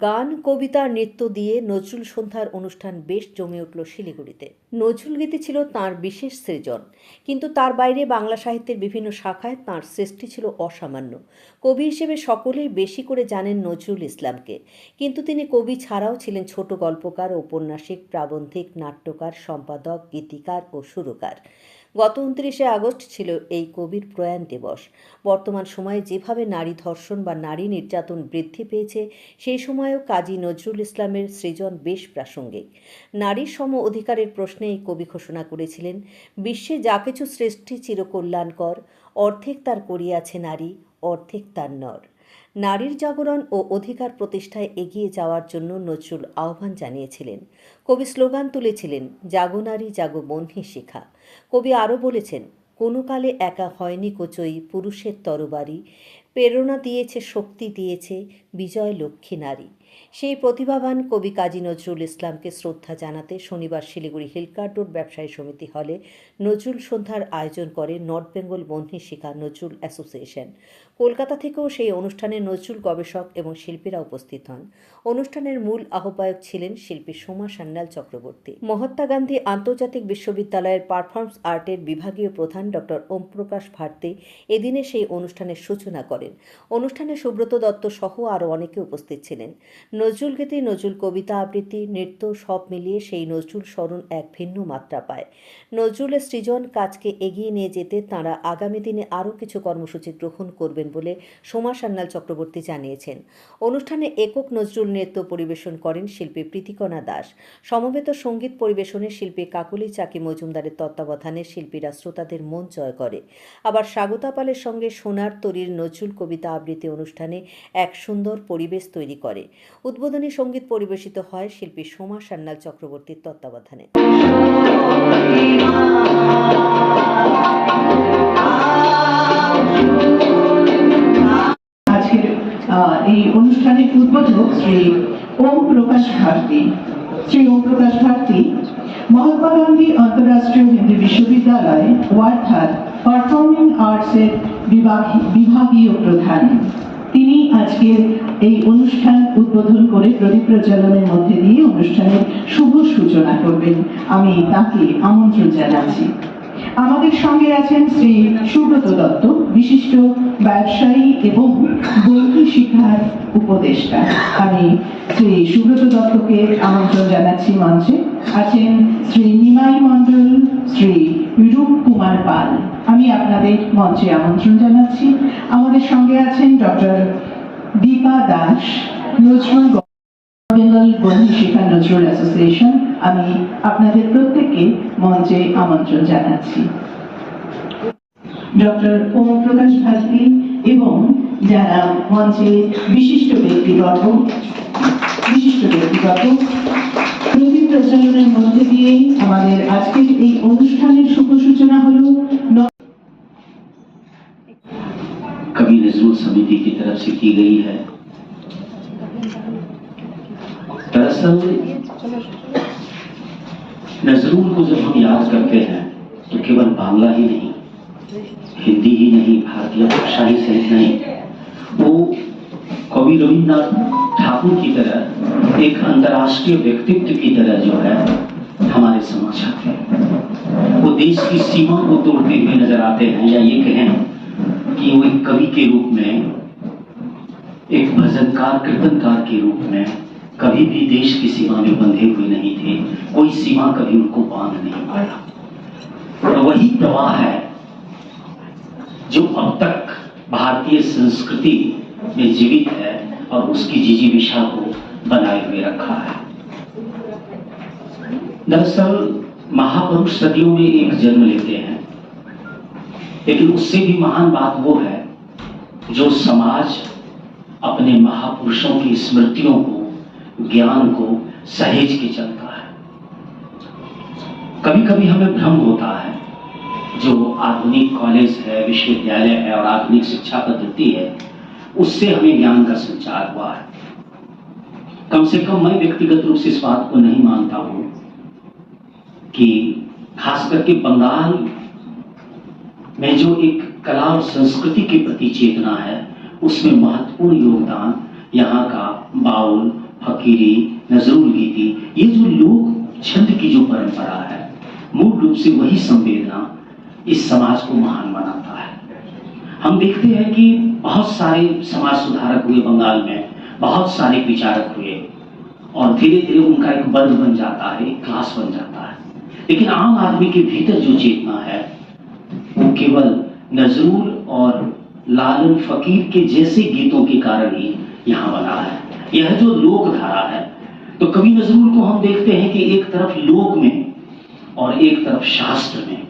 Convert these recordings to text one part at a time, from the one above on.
গান, কবিতা, নৃত্য দিয়ে নজরুল সন্ধ্যার অনুষ্ঠান বেশ জমে উঠল শিলিগুড়িতে। নজরুল গীতি ছিল তার বিশেষ সৃজন। কিন্তু তার বাইরে বাংলা সাহিত্যের বিভিন্ন শাখায় তার সৃষ্টি ছিল অসামান্য। কবি হিসেবে সকলেই বেশি করে জানেন নজরুল ইসলামকে। কিন্তু তিনি কবি ছাড়াও ছিলেন ছোট গল্পকার, ঔপন্যাসিক, প্রাবন্ধিক, নাট্যকার, সম্পাদক, গীতিকার ও সুরকার। গত উনত্রিশে আগস্ট ছিল এই কবির প্রয়াণ দিবস। বর্তমান সময়ে যেভাবে নারী ধর্ষণ বা নারী নির্যাতন বৃদ্ধি পেয়েছে সেই সময়েও কাজী নজরুল ইসলামের সৃজন বেশ প্রাসঙ্গিক। নারীর সম অধিকারের প্রশ্নে এই কবি ঘোষণা করেছিলেন, বিশ্বে যা কিছু সৃষ্টি চিরকল্যাণকর, অর্ধেক তার করিয়াছে নারী, অর্ধেক তার নর। নারীর জাগরণ ও অধিকার প্রতিষ্ঠায় এগিয়ে যাওয়ার জন্য নজরুল আহ্বান জানিয়েছিলেন। কবি স্লোগান তুলেছিলেন, জাগো নারী, জাগো বহ্নি শিখা। কবি আরও বলেছেন, কোনো কালে একা হয়নি কোচই, পুরুষের তরবারি। প্রেরণা দিয়েছে, শক্তি দিয়েছে, বিজয় লক্ষ্মী নারী। সেই প্রতিভাবান কবি কাজী নজরুল ইসলামকে শ্রদ্ধা জানাতে শনিবার শিলিগুড়ি হিলকার্ট রোড ব্যবসায়ী সমিতি হলে নজরুল সন্ধ্যার আয়োজন করে নর্থ বেঙ্গল বন্ধী শিখা নজরুল অ্যাসোসিয়েশন। কলকাতা থেকেও সেই অনুষ্ঠানে নজরুল গবেষক এবং শিল্পীরা উপস্থিত হন। অনুষ্ঠানের মূল আহ্বায়ক ছিলেন শিল্পী সোমা সান্যাল চক্রবর্তী। মহাত্মা গান্ধী আন্তর্জাতিক বিশ্ববিদ্যালয়ের পারফর্মস আর্টের বিভাগীয় প্রধান ডক্টর ওমপ্রকাশ ভারতী এদিনে সেই অনুষ্ঠানের সূচনা করেন। অনুষ্ঠানে সুব্রত দত্ত সহ আরও অনেকে উপস্থিত ছিলেন। নজরুল গীতি, নজরুল কবিতা আবৃত্তি, নৃত্য সব মিলিয়ে সেই নজরুল স্মরণ এক ভিন্ন মাত্রা পায়। নজরুলের সৃজন কাজকে এগিয়ে নিয়ে যেতে তাঁরা আগামী দিনে আরও কিছু কর্মসূচি গ্রহণ করবেন বলে সোমা সান্যাল চক্রবর্তী জানিয়েছেন। অনুষ্ঠানে একক নজরুল নৃত্য পরিবেশন করেন শিল্পী প্রীতিকণা দাস। সমবেত সংগীত পরিবেশনে শিল্পী কাকলি চাকি মজুমদারের তত্ত্বাবধানে শিল্পীরা শ্রোতাদের মন জয় করে। আবার স্বাগতা পালের সঙ্গে সোনার তরীর নজরুল কবিতা আবৃত্তি অনুষ্ঠানে এক সুন্দর পরিবেশ তৈরি করে। উদ্বোধনী সংগীত পরিবেশিত হয় শিল্পী সোমা সান্যাল চক্রবর্তীর তত্ত্বাবধানে। এই অনুষ্ঠানের উদ্বোধক শ্রী ওম প্রকাশ ভারতী। শ্রী ওম প্রকাশ ভারতী, মহাত্মা গান্ধী আন্তর্রাষ্ট্রীয় হিন্দি বিশ্ববিদ্যালয়, ওয়ার্থার, পারফর্মিং আর্টসের বিভাগ- বিভাগীয় প্রধান। তিনি আজকের এই অনুষ্ঠান উদ্বোধন করে প্রদীপ প্রজ্বলনের মধ্যে দিয়ে অনুষ্ঠানের শুভ সূচনা করবেন। আমি তাকে আমন্ত্রণ জানাচ্ছি। আমাদের সঙ্গে আছেন শ্রী সুব্রত দত্ত, বিশিষ্ট ব্যবসায়ী এবং বৌদ্ধ শিক্ষার উপদেষ্টা। আমি শ্রী সুব্রত দত্তকে আমন্ত্রণ জানাচ্ছি মঞ্চে। আছেন শ্রী নিমাই মণ্ডল, শ্রী রূপ কুমার পাল। আমি আপনাদের মঞ্চে আমন্ত্রণ জানাচ্ছি। আমাদের সঙ্গে আছেন ডক্টর দীপা দাস, নজরুল বেঙ্গল বন্ধু শিক্ষা নজরুল অ্যাসোসিয়েশন আমি আপনাদের প্রত্যেককে মঞ্চে আমন্ত্রণ জানাচ্ছি। ডক্টর ওম প্রকাশ ভারতী এবং যারা মঞ্চে বিশিষ্ট ব্যক্তিগত বিশিষ্ট ব্যক্তিগত প্রদীপ প্রচলনের মধ্যে দিয়ে আমাদের আজকের এই অনুষ্ঠানের শুভ সূচনা হলো ন- समिति की तरफ़ से की गई है। दरअसल, नजरुल को जब हम याद करते हैं तो केवल बांग्ला ही नहीं, हिंदी ही नहीं, भारतीय भाषा ही सहित नहीं, वो कवि रविन्द्रनाथ ठाकुर की तरह, एक अंतर्राष्ट्रीय व्यक्तित्व की तरह जो है, हमारे समक्ष आते हैं। वो देश की सीमा को तोड़ते हुए नज़र आते हैं, या ये कहें कि वो एक कवि के रूप में, एक भजनकार कीर्तनकार के रूप में कभी भी देश की सीमा में बंधे हुए नहीं थे। कोई सीमा कभी उनको बाँध नहीं पाया। और वही प्रवाह है जो अब तक भारतीय संस्कृति में जीवित है और उसकी जिजीविषा को बनाए हुए रखा है। दरअसल महापुरुष सदियों में एक जन्म लेते हैं। लेकिन उससे भी महान बात वो है जो समाज अपने महापुरुषों की स्मृतियों को, ज्ञान को सहेज के चलता है। कभी कभी हमें भ्रम होता है जो आधुनिक कॉलेज है, विश्वविद्यालय है और आधुनिक शिक्षा पद्धति है, उससे हमें ज्ञान का संचार हुआ है। कम से कम मैं व्यक्तिगत रूप से इस बात को नहीं मानता हूँ कि खास करके बंगाल में जो एक कला और संस्कृति के प्रति चेतना है, उसमें महत्वपूर्ण योगदान यहाँ का बाउल, फकीरी, नजरुल गीति, ये जो लोक छंद की जो परंपरा है, मूल रूप से वही संवेदना इस समाज को महान बनाता है। हम देखते हैं कि बहुत सारे समाज सुधारक हुए बंगाल में, बहुत सारे विचारक हुए, और धीरे धीरे उनका एक वर्ग बन जाता है क्लास बन जाता है। लेकिन आम आदमी के भीतर जो चेतना है केवल नजरूल और लालन फकीर के जैसे गीतों के कारण ही यहाँ बना है। यह जो लोक धारा है तो कवि नजरूल को हम देखते हैं कि एक तरफ़ लोक में और एक तरफ़ शास्त्र में।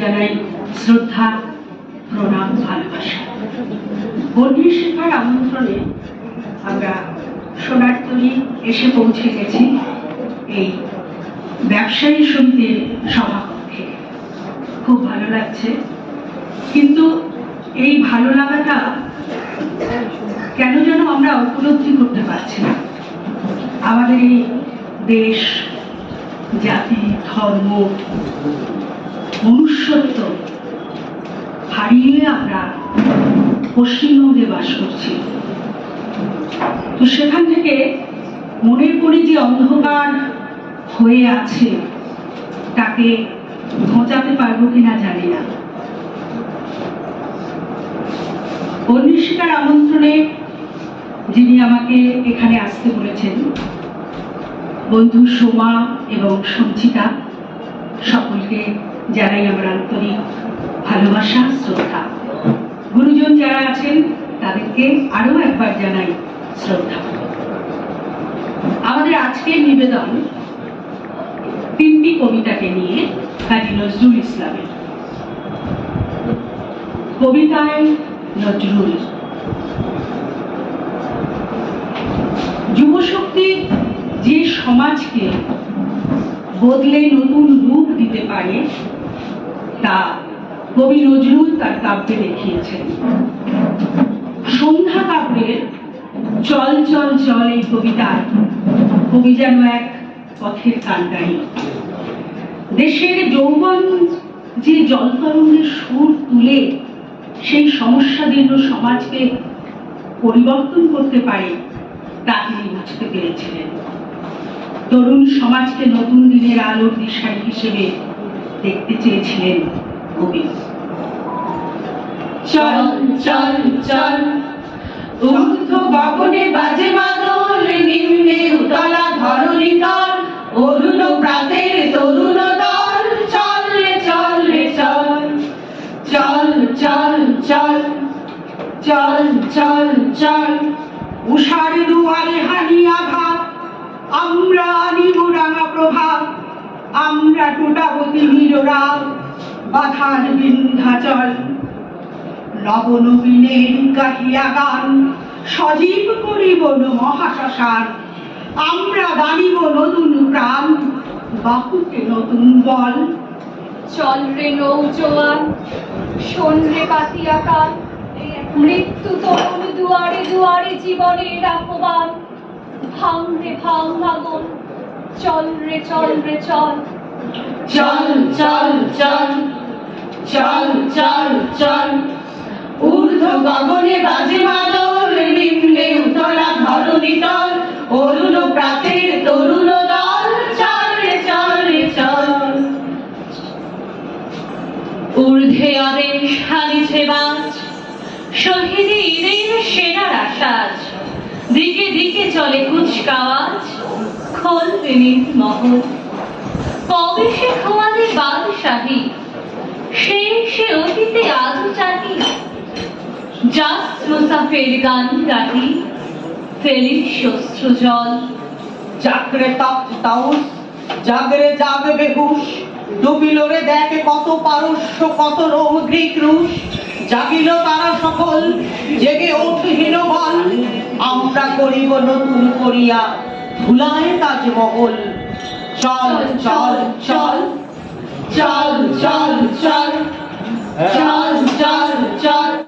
জানাই শ্রদ্ধা, প্রণাম, ভালোবাসা। বন্যী শেখার আমন্ত্রণে আমরা সোনারতলি এসে পৌঁছে গেছি এই ব্যবসায়ী সমিতির সভাকক্ষে। খুব ভালো লাগছে। কিন্তু এই ভালো লাগাটা কেন যেন আমরা উপলব্ধি করতে পারছি না। আমাদের এই দেশ, জাতি, ধর্ম মনুষ্যত্ব হারিয়ে আমরা পশ্চিমবঙ্গে বাস করছি। তো সেখান থেকে মনের পরি যে অন্ধকার হয়ে আছে, তাকে ঘোচাতে পারব কিনা জানি না। বন্যশিকার আমন্ত্রণে যিনি আমাকে এখানে আসতে বলেছেন, বন্ধু সোমা এবং সঞ্চিতা, সকলকে জানাই আমার আন্তরিক ভালোবাসা, শ্রদ্ধা। গুরুজন যারা আছেন, তাদেরকে আরও একবার জানাই শ্রদ্ধা। আমাদের আজকের নিবেদন তিনটি কবিতাকে নিয়ে কাজী নজরুল ইসলামের। কবিতায় নজরুল। যুবশক্তি যে সমাজকে বদলে নতুন রূপ দিতে পারে তা কবি নজরুল তার কাব্যে দেখিয়েছেন। সন্ধ্যা কাব্যের চল চল চল এই কবিতায় কবি যেন এক পথের কান্ডারি। দেশের যৌবন যে জলতরঙ্গের সুর তুলে সেই সমস্যাদীর্ঘ সমাজকে পরিবর্তন করতে পারে, তা তিনি বুঝতে পেরেছিলেন। তরুণ সমাজকে নতুন দিনের আলোর দিশারি হিসেবে দেখতে চেয়েছিলেন কবি চল চল চল। ঊর্ধ্ব গগনে বাজে মাদল, নিম্নে উতলা ধরণী তল, অরুণ প্রাতের তরুণ দল। চল রে চল রে, চল। চল চল চল। চল চল চল। উষার দুয়ারে হানি আঘাত আমরা আনিব রাঙা প্রভাত। আমরা টুটাবতী নীররাগ বাধার বিন্ধ্যাচল। নবনবীনের গাহিয়া গান, সজীব করিব মহাশ্মশান। আমরা দানিব নতুন প্রাণ বাহুকে নতুন বল। চল রে নৌজোয়ান, শোন রে পাতিয়া কান মৃত্যু তরুণ দুয়ারে দুয়ারে জীবনের আহ্বান ভাঙ রে ভাঙ আগুন চল রে চল রে, চল। চল চল চল চল চল চল। ঊর্ধ্ব গগনে বাজে মাদল নিম্নে উতলা ধরণী তল, অরুণ প্রাতের তরুণ দল। চল রে চল রে, চল। ঊর্ধ্বে আদেশ হারিছে বাজ শহীদি ঈদের সেনার আসাজ দিকে দিকে চলে কুচকাওয়াজ খোলবে মহল কবে সে খোয়ালে বাদশাহী সে সে অতীতে আজও চাহি জাস মুসাফের গান গাহি, ফেলি শস্ত্র জল। জাগরে তপ্ত তাউস, জাগরে জাগ বেহুশ। ডুবিল রে দেখে কত পারস্য, কত রোম গ্রিক রুশ। জাগিল তারা সকল, জেগে ওঠহিল বল আমরা করিব নতুন করিয়া। ভুলায় তাজমহল চল চল চল চল চল চল চল চল চল। হ্যাঁ।